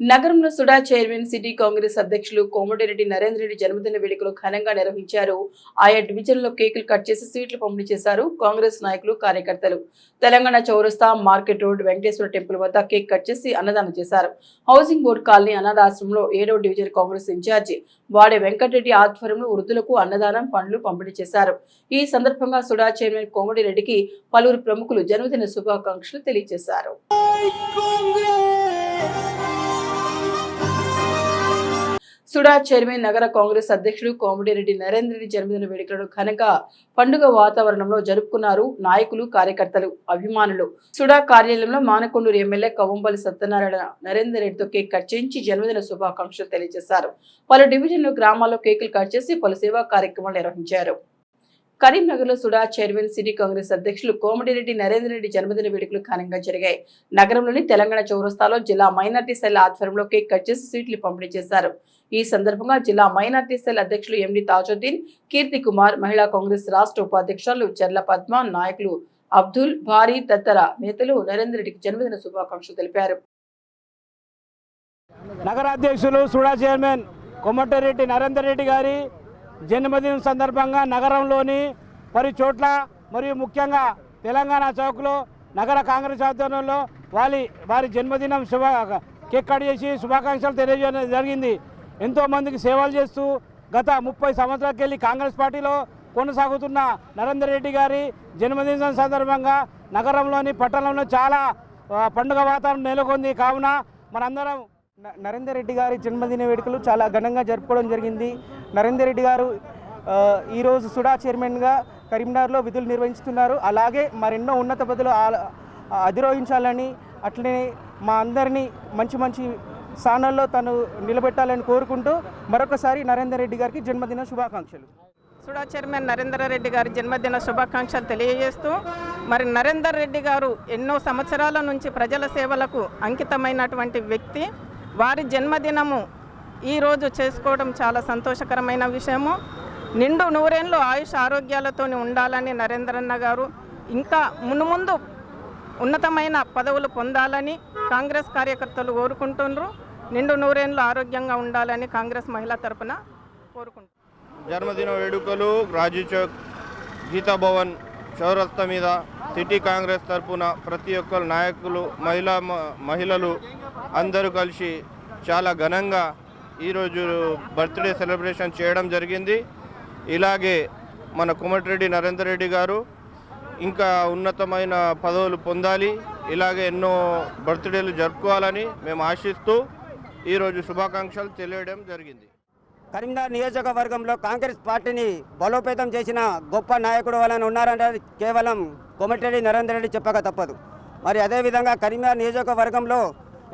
నగరంలో SUDA chairman city Congress అధ్యక్షులు కోమటిరెడ్డి నరేంద్ర రెడ్డి జన్మదిన వేడుకలు ఘనంగా నిర్వహించారు. ఆయా డివిజన్లో కేకులు కట్ చేసి స్వీట్లు పంపిణీ చేశారు కాంగ్రెస్ నాయకులు కార్యకర్తలు. తెలంగాణ చౌరస్తా మార్కెట్ రోడ్ వెంకటేశ్వర టెంపుల్ వద్ద కేక్ కట్ చేసి అన్నదానం చేశారు. హౌసింగ్ బోర్డు కాలనీ అనాథాశ్రమంలో ఏడవ డివిజన్ కాంగ్రెస్ ఇన్ఛార్జి వాడే వెంకటరెడ్డి ఆధ్వర్యంలో వృద్ధులకు అన్నదానం పండ్లు పంపిణీ చేశారు. ఈ సందర్భంగా సుడా చైర్మన్ కోమటిరెడ్డికి పలువురు ప్రముఖులు జన్మదిన శుభాకాంక్షలు తెలియజేశారు. సుడా చైర్మన్ నగర కాంగ్రెస్ అధ్యక్షుడు కోమటిరెడ్డి నరేంద్ర రెడ్డి జన్మదిన వేడుకలను ఘనంగా పండుగ వాతావరణంలో జరుపుకున్నారు నాయకులు కార్యకర్తలు అభిమానులు. సుడా కార్యాలయంలో మానకొండూరు ఎమ్మెల్యే కవంబలి సత్యనారాయణ నరేందర్ రెడ్డితో కేక్ కట్ చేయించి జన్మదిన శుభాకాంక్షలు తెలియజేశారు. పలు డివిజన్లు గ్రామాల్లో కేకులు కట్ చేసి పలు సేవా కార్యక్రమాలు నిర్వహించారు. కరీంనగర్లో సుడా చైర్మన్ సిటీ కాంగ్రెస్ అధ్యక్షులు కోమటిరెడ్డి నరేంద్ర రెడ్డి జన్మదిన వేడుకలు ఘనంగా జరిగాయి. నగరంలోని తెలంగాణ చౌరస్తాలో జిల్లా మైనార్టీ సెల్ ఆధ్వర్యంలో కేక్ కట్ చేసి స్వీట్లు పంపిణీ చేశారు. ఈ సందర్భంగా జిల్లా మైనార్టీ సెల్ అధ్యక్షులు ఎండి తాజుద్దీన్ కీర్తి కుమార్ మహిళా కాంగ్రెస్ రాష్ట్ర ఉపాధ్యక్షులు చెర్ల పద్మ నాయకులు అబ్దుల్ భారీ తదితర నేతలు నరేంద్ర రెడ్డికి జన్మదిన శుభాకాంక్షలు తెలిపారు. నగరాధ్యక్షులు సుడా చైర్మన్ కొమ్మటిరెడ్డి నరేందర్ రెడ్డి గారి జన్మదినం సందర్భంగా నగరంలోని పలు చోట్ల మరియు ముఖ్యంగా తెలంగాణ చౌక్లో నగర కాంగ్రెస్ ఆధ్వర్యంలో వారి వారి జన్మదినం శుభ కేక్ కట్ చేసి శుభాకాంక్షలు తెలియజేయడం జరిగింది. ఎంతోమందికి సేవలు చేస్తూ గత ముప్పై సంవత్సరాలకు వెళ్ళి కాంగ్రెస్ పార్టీలో కొనసాగుతున్న నరేందర్ రెడ్డి గారి జన్మదినం సందర్భంగా నగరంలోని పట్టణంలో చాలా పండుగ వాతావరణం నెలకొంది. కావున మనందరం నరేందర్ రెడ్డి గారి జన్మదిన వేడుకలు చాలా ఘనంగా జరుపుకోవడం జరిగింది. నరేందర్ రెడ్డి గారు ఈరోజు సుడా చైర్మన్గా కరీంనగర్లో విధులు నిర్వహిస్తున్నారు. అలాగే మరెన్నో ఉన్నత పదవులు అధిరోహించాలని అట్లనే మా అందరినీ మంచి మంచి స్థానాల్లో తను నిలబెట్టాలని కోరుకుంటూ మరొకసారి నరేందర్ రెడ్డి గారికి జన్మదిన శుభాకాంక్షలు. సుడా చైర్మన్ నరేందర్ రెడ్డి గారి జన్మదిన శుభాకాంక్షలు తెలియజేస్తూ మరి నరేందర్ రెడ్డి గారు ఎన్నో సంవత్సరాల నుంచి ప్రజల సేవలకు అంకితమైనటువంటి వ్యక్తి. వారి జన్మదినము ఈరోజు చేసుకోవడం చాలా సంతోషకరమైన విషయము. నిండు నూరేళ్ళు ఆయుష్ ఆరోగ్యాలతో ఉండాలని నరేంద్రన్న గారు ఇంకా మునుముందు ఉన్నతమైన పదవులు పొందాలని కాంగ్రెస్ కార్యకర్తలు కోరుకుంటున్నారు నిండు నూరేళ్ళు ఆరోగ్యంగా ఉండాలని కాంగ్రెస్ మహిళా తరపున కోరుకుంటున్నారు జన్మదిన వేడుకలు రాజీ చౌక్ గీతాభవన్ చౌరస్తా మీద సిటీ కాంగ్రెస్ తరపున ప్రతి ఒక్కరు నాయకులు మహిళా మ- మహిళలు అందరూ కలిసి చాలా ఘనంగా ఈరోజు బర్త్డే సెలబ్రేషన్ చేయడం జరిగింది. ఇలాగే మన కుమటిరెడ్డి నరేందర్ రెడ్డి గారు ఇంకా ఉన్నతమైన పదవులు పొందాలి ఇలాగే ఎన్నో బర్త్డేలు జరుపుకోవాలని మేము ఆశిస్తూ ఈరోజు శుభాకాంక్షలు తెలియడం జరిగింది. కరీంనగర్ నియోజకవర్గంలో కాంగ్రెస్ పార్టీని బలోపేతం చేసిన గొప్ప నాయకుడు వలన ఉన్నారంటే కేవలం కోమటిరెడ్డి నరేందర్ రెడ్డి చెప్పక తప్పదు. మరి అదేవిధంగా కరీంనగర్ నియోజకవర్గంలో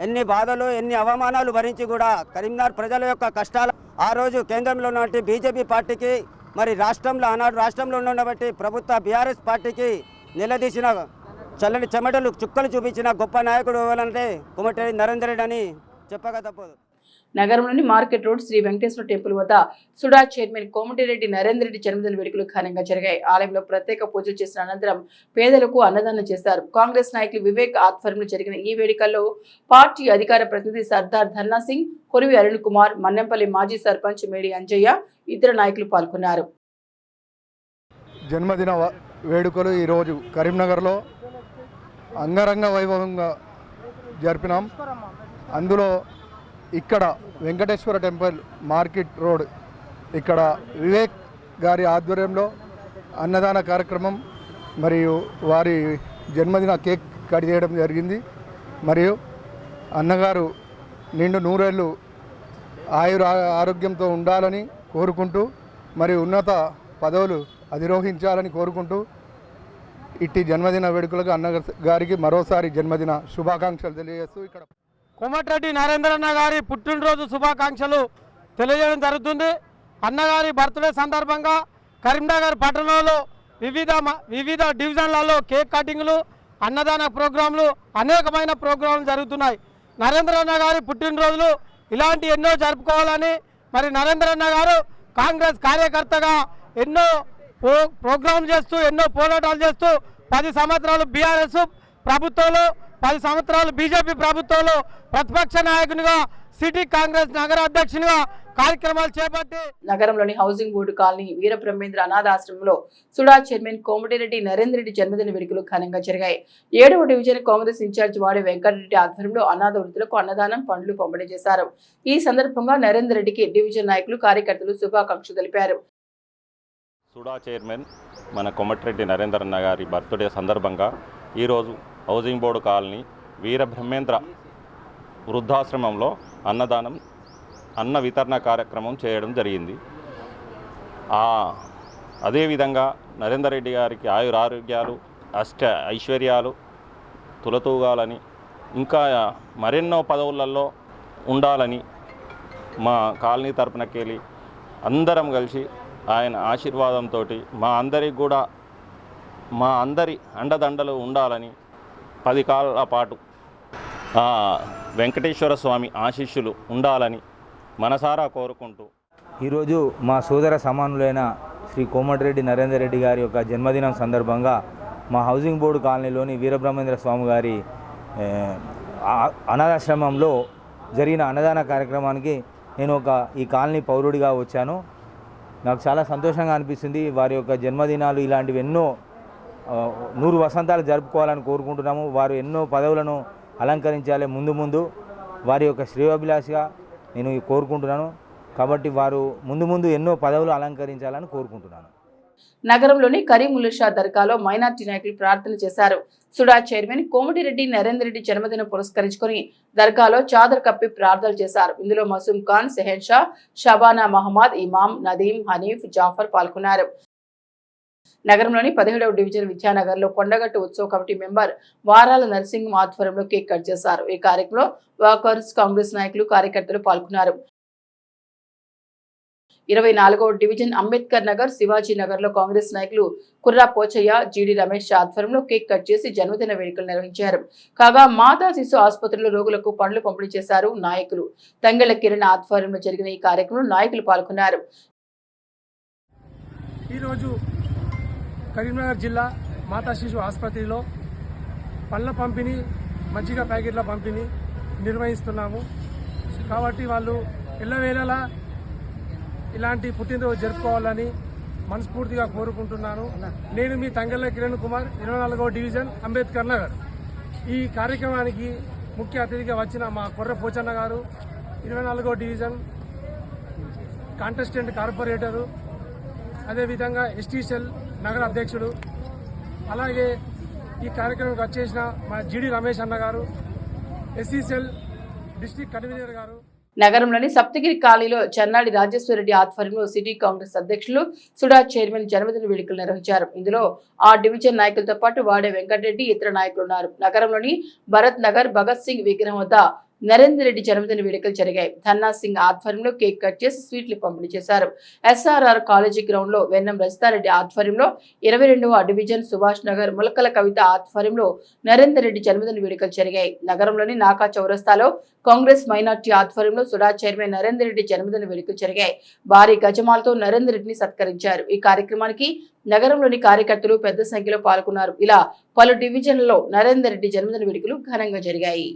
ఎన్ని బాధలు ఎన్ని అవమానాలు భరించి కూడా కరీంనగర్ ప్రజల యొక్క కష్టాలు ఆ రోజు కేంద్రంలో ఉన్నటువంటి బీజేపీ పార్టీకి మరి రాష్ట్రంలో ఆనాడు రాష్ట్రంలో ఉన్నటువంటి ప్రభుత్వ బీఆర్ఎస్ పార్టీకి నిలదీసిన చల్లని చెమటలు చుక్కలు చూపించిన గొప్ప నాయకుడు ఎవరంటే కోమటిరెడ్డి నరేందర్ రెడ్డి అని చెప్పక తప్పదు. నగరంలోని market road Shri Venkateswara temple వద్ద సుడా చైర్మన్ కోమటిరెడ్డి నరేందర్ రెడ్డి జన్మదిన వేడుకలు ఘనంగా జరిగాయి. ఆలయంలో ప్రత్యేక పూజలు చేసిన అనంతరం పేదలకు అన్నదానం చేశారు. కాంగ్రెస్ నాయకులు వివేక్ ఆధ్వర్యంలో జరిగిన ఈ వేడుకల్లో పార్టీ అధికార ప్రతినిధి సర్దార్ ధర్నా సింగ్ కొరివి అరుణ్ కుమార్ మన్నెంపల్లి మాజీ సర్పంచ్ మేడి అంజయ్య ఇతర నాయకులు పాల్గొన్నారు. జన్మదిన వేడుకలు ఈరోజు కరీంనగర్లో అంగరంగ వైభవంగా జరిపినాం. అందులో ఇక్కడ వెంకటేశ్వర టెంపుల్ మార్కెట్ రోడ్ ఇక్కడ వివేక్ గారి ఆధ్వర్యంలో అన్నదాన కార్యక్రమం మరియు వారి జన్మదిన కేక్ కట్ చేయడం జరిగింది. మరియు అన్నగారు నిండు నూరేళ్ళు ఆయుర ఆరోగ్యంతో ఉండాలని కోరుకుంటూ మరియు ఉన్నత పదవులు అధిరోహించాలని కోరుకుంటూ ఇట్టి జన్మదిన వేడుకలకు అన్న గారికి మరోసారి జన్మదిన శుభాకాంక్షలు తెలియజేస్తూ ఇక్కడ కోమటిరెడ్డి నరేంద్రన్న గారి పుట్టినరోజు శుభాకాంక్షలు తెలియజేయడం జరుగుతుంది. అన్నగారి బర్త్డే సందర్భంగా కరీంనగర్ పట్టణంలో వివిధ మ- వివిధ డివిజన్లలో కేక్ కటింగ్లు అన్నదాన ప్రోగ్రాంలు అనేకమైన ప్రోగ్రాంలు జరుగుతున్నాయి. నరేంద్రన్న గారి పుట్టినరోజులు ఇలాంటి ఎన్నో జరుపుకోవాలని మరి నరేంద్రన్న గారు కాంగ్రెస్ కార్యకర్తగా ఎన్నో ప్రోగ్రాం చేస్తూ ఎన్నో పోరాటాలు చేస్తూ పది సంవత్సరాలు బీఆర్ఎస్ ప్రభుత్వంలో పది సంవత్సరాలు బీజేపీ ప్రభుత్వంలో ప్రతిపక్ష నాయకునిగా సిటీ కాంగ్రెస్ నగర అధ్యక్షునిగా కార్యక్రమాలు చేపట్టి నగరంలోని హౌసింగ్ బోర్డు కాలనీ వీరబ్రహ్మేంద్ర అనాథాశ్రమంలో సుడా చైర్మన్ కోమటిరెడ్డి నరేందర్ రెడ్డి జన్మదిన వేడుకలు ఘనంగా జరిగాయి. ఏడవ డివిజన్ కాంగ్రెస్ ఇన్ఛార్జ్ వాడి వెంకటరెడ్డి ఆధ్వర్యంలో అనాథ వృద్ధులకు అన్నదానం పండ్లు పంపిణీ చేశారు. ఈ సందర్భంగా నరేందర్ రెడ్డికి డివిజన్ నాయకులు కార్యకర్తలు శుభాకాంక్షలు తెలిపారు. సుడా చైర్మన్ మన కొమటిరెడ్డి నరేందర్ అన్న గారి బర్త్డే సందర్భంగా ఈరోజు హౌసింగ్ బోర్డు కాలనీ వీరబ్రహ్మేంద్ర వృద్ధాశ్రమంలో అన్నదానం అన్న వితరణ కార్యక్రమం చేయడం జరిగింది. అదేవిధంగా నరేందర్ రెడ్డి గారికి ఆయురారోగ్యాలు అష్ట ఐశ్వర్యాలు తులతూగాలని ఇంకా మరెన్నో పదవులలో ఉండాలని మా కాలనీ తరపునకెళ్ళి అందరం కలిసి ఆయన ఆశీర్వాదంతో మా అందరికి కూడా మా అందరి అండదండలు ఉండాలని పది కాలాల పాటు వెంకటేశ్వర స్వామి ఆశీస్సులు ఉండాలని మనసారా కోరుకుంటూ. ఈరోజు మా సోదర సమానులైన శ్రీ కోమటిరెడ్డి నరేందర్ రెడ్డి గారి యొక్క జన్మదినం సందర్భంగా మా హౌసింగ్ బోర్డు కాలనీలోని వీరబ్రహ్మేంద్ర స్వామి గారి అనాథాశ్రమంలో జరిగిన అన్నదాన కార్యక్రమానికి నేను ఒక ఈ కాలనీ పౌరుడిగా వచ్చాను. నాకు చాలా సంతోషంగా అనిపిస్తుంది. వారి యొక్క జన్మదినాలు ఇలాంటివి ఎన్నో నూరు వసంతాలు జరుపుకోవాలని కోరుకుంటున్నాము. వారు ఎన్నో పదవులను అలంకరించాలి ముందు ముందు. వారి యొక్క శ్రేయోభిలాషిగా నేను కోరుకుంటున్నాను. కాబట్టి వారు ముందు ముందు ఎన్నో పదవులు అలంకరించాలని కోరుకుంటున్నాను. నగరంలోని కరీముల్లా షా దర్గాలో మైనార్టీ నాయకులు ప్రార్థన చేశారు. సుడా చైర్మన్ కోమటిరెడ్డి నరేందర్ రెడ్డి జన్మదినం పురస్కరించుకొని దర్గాలో చాదర్ కప్పి ప్రార్థనలు చేశారు. ఇందులో మసూమ్ ఖాన్ సెహెన్ షా షబానా మహమ్మద్ ఇమాం నదీం హనీఫ్ జాఫర్ పాల్గొన్నారు. నగరంలోని పదిహేడవ డివిజన్ విద్యానగర్లో కొండగట్టు ఉత్సవ కమిటీ మెంబర్ వారాల నరసింహం ఆధ్వర్యంలో కేక్ కట్ చేశారు. ఈ కార్యక్రమంలో వాకర్స్ కాంగ్రెస్ నాయకులు కార్యకర్తలు పాల్గొన్నారు. ఇరవై నాలుగవ డివిజన్ అంబేద్కర్ నగర్ శివాజీ నగర్లో కాంగ్రెస్ నాయకులు కుర్రా పోచయ్య జీడి రమేష్ ఆధ్వర్యంలో కేక్ కట్ చేసి జన్మదిన వేడుకలు నిర్వహించారు. కాగా మాతా శిశు ఆసుపత్రిలో రోగులకు పండ్లు పంపిణీ చేశారు నాయకులు. తంగెళ్ళ కిరణ్ ఆధ్వర్యంలో జరిగిన ఈ కార్యక్రమంలో నాయకులు పాల్గొన్నారు. ఈరోజు కరీంనగర్ జిల్లా మాతా శిశు ఆసుపత్రిలో పళ్ళ పంపిణీ మజ్జిగ ప్యాకెట్ల పంపిణీ నిర్వహిస్తున్నాము. కాబట్టి వాళ్ళు ఎల్లవేళలా ఇలాంటి పుట్టినరోజు జరుపుకోవాలని మనస్ఫూర్తిగా కోరుకుంటున్నాను. నేను మీ తంగళ్ళ కిరణ్ కుమార్ ఇరవై నాలుగవ డివిజన్ అంబేద్కర్ నగర్. ఈ కార్యక్రమానికి ముఖ్య అతిథిగా వచ్చిన మా కొర్ర పోచన్న గారు ఇరవై నాలుగవ డివిజన్ కాంటెస్టెంట్ కార్పొరేటరు అదేవిధంగా ఎస్టీ సెల్ నగర అధ్యక్షుడు అలాగే ఈ కార్యక్రమం వచ్చేసిన మా జిడి రమేష్ అన్న గారు ఎస్ఈసెల్ డిస్టిక్ కన్వీనర్ గారు. నగరంలోని సప్తగిరి కాలనీలో చెన్నాడి రాజేశ్వరరెడ్డి ఆధ్వర్యంలో సిటీ కాంగ్రెస్ అధ్యక్షులు సుడా చైర్మన్ జన్మదిన వేడుకలు నిర్వహించారు. ఇందులో ఆ డివిజన్ నాయకులతో పాటు వాడే వెంకటరెడ్డి ఇతర నాయకులు ఉన్నారు. నగరంలోని భరత్ నగర్ భగత్ సింగ్ విగ్రహం వద్ద నరేందర్ రెడ్డి జన్మదిన వేడుకలు జరిగాయి. ధన్నా సింగ్ ఆధ్వర్యంలో కేక్ కట్ చేసి స్వీట్లు పంపిణీ చేశారు. ఎస్ఆర్ఆర్ కాలేజీ గ్రౌండ్లో వెన్నం రజితారెడ్డి ఆధ్వర్యంలో ఇరవై రెండవ డివిజన్ సుభాష్ నగర్ ములకల కవిత ఆధ్వర్యంలో నరేందర్ రెడ్డి జన్మదిన వేడుకలు జరిగాయి. నగరంలోని నాకా చౌరస్తాలో కాంగ్రెస్ మైనార్టీ ఆధ్వర్యంలో సుడా చైర్మన్ నరేందర్ రెడ్డి జన్మదిన వేడుకలు జరిగాయి. భారీ గజమాలతో నరేందర్ రెడ్డిని సత్కరించారు. ఈ కార్యక్రమానికి నగరంలోని కార్యకర్తలు పెద్ద సంఖ్యలో పాల్గొన్నారు. ఇలా పలు డివిజన్లలో నరేందర్ రెడ్డి జన్మదిన వేడుకలు ఘనంగా జరిగాయి.